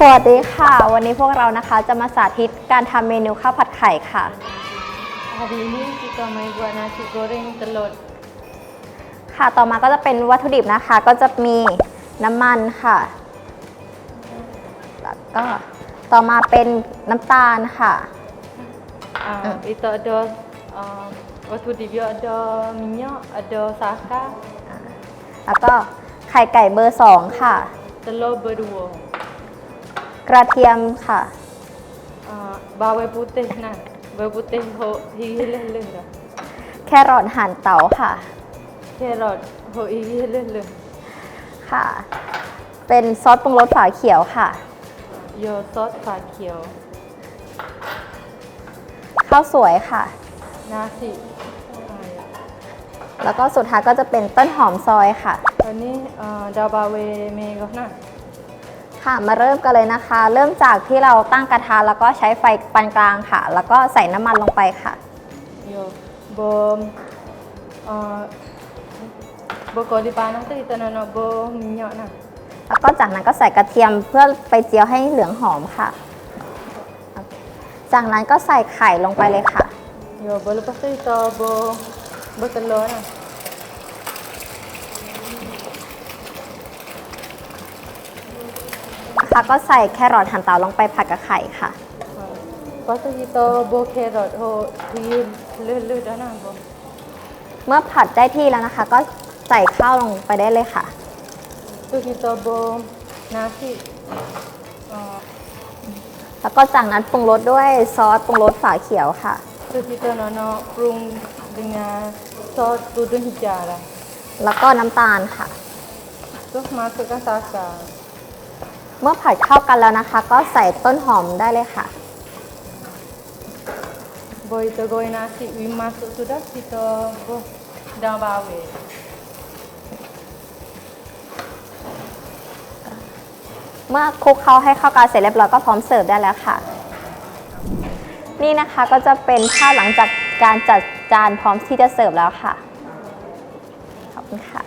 สวัสดีค่ะ วันนี้พวกเรานะคะจะมาสาธิตการทำเมนูข้าวผัดไข่ค่ะ Hari ini kita mau buat nasi goreng telur. ค่ะต่อมาก็จะเป็นวัตถุดิบนะคะ ก็จะมีน้ำมันค่ะ แล้วก็ต่อมาเป็นน้ำตาลค่ะ Uh, itu ada uh, waktu dia ada minyak, ada saka, แล้วก็ไข่ไก่เบอร์สองค่ะ telur berdua. กระเทียมค่ะ Uh, bawang putih nah. Bawang putih ho hilang leh dah. แครอทหั่นเต๋าค่ะ Carrot ho hilang leh. ค่ะ เป็นซอสปรุงรสฝาเขียวค่ะ Yo sos pha kiau. ข้าวสวยค่ะ Nasi. Uh, แล้วก็สุดท้ายก็จะเป็นต้นหอมซอยค่ะ Ini uh, dah bawang merah nah. ค่ะมาเริ่มกันเลยนะคะ เริ่มจากที่เราตั้งกระทะแล้วก็ใช้ไฟปานกลางค่ะ แล้วก็ใส่น้ำมันลงไปค่ะ Yo bom uh, bom kalau dipanas tu kita nak nak bom minyak nah. แล้วก็จากนั้นก็ใส่กระเทียมเพื่อไปเจียวให้เหลืองหอมค่ะโอเคจากนั้นก็ใส่ไข่ลงไปเลยค่ะ Yo, baru lepas tu kita bo bertelur lah. นะคะ ก็ใส่แครอทหั่นเตาลงไปผัดกับไข่ค่ะ Ha. Lepas tu kita bo carrot ho di leh-leh dah nah bo. เมื่อผัดได้ที่แล้วนะคะ ก็ใส่ข้าวลงไปได้เลยค่ะ Tu kita bo nasi. Uh, แล้วก็จากนั้นปรุงรสด้วยซอสปรุงรสฝาเขียวค่ะ tu kita nak nak prung dengan sos tudung hijau lah. แล้วก็น้ำตาลค่ะ Tu masukkan sasa. เมื่อผัดเข้ากันแล้วนะคะ ก็ใส่ต้นหอมได้เลยค่ะ Bo kita goreng nasi, we masuk sudah kita bo daun bawang. เมื่อคลุกเคล้าให้เข้ากันเสร็จเรียบร้อยก็พร้อมเสิร์ฟได้แล้วค่ะ นี่นะคะก็จะเป็นภาพหลังจากการจัดจานพร้อมที่จะเสิร์ฟแล้วค่ะ ขอบคุณค่ะ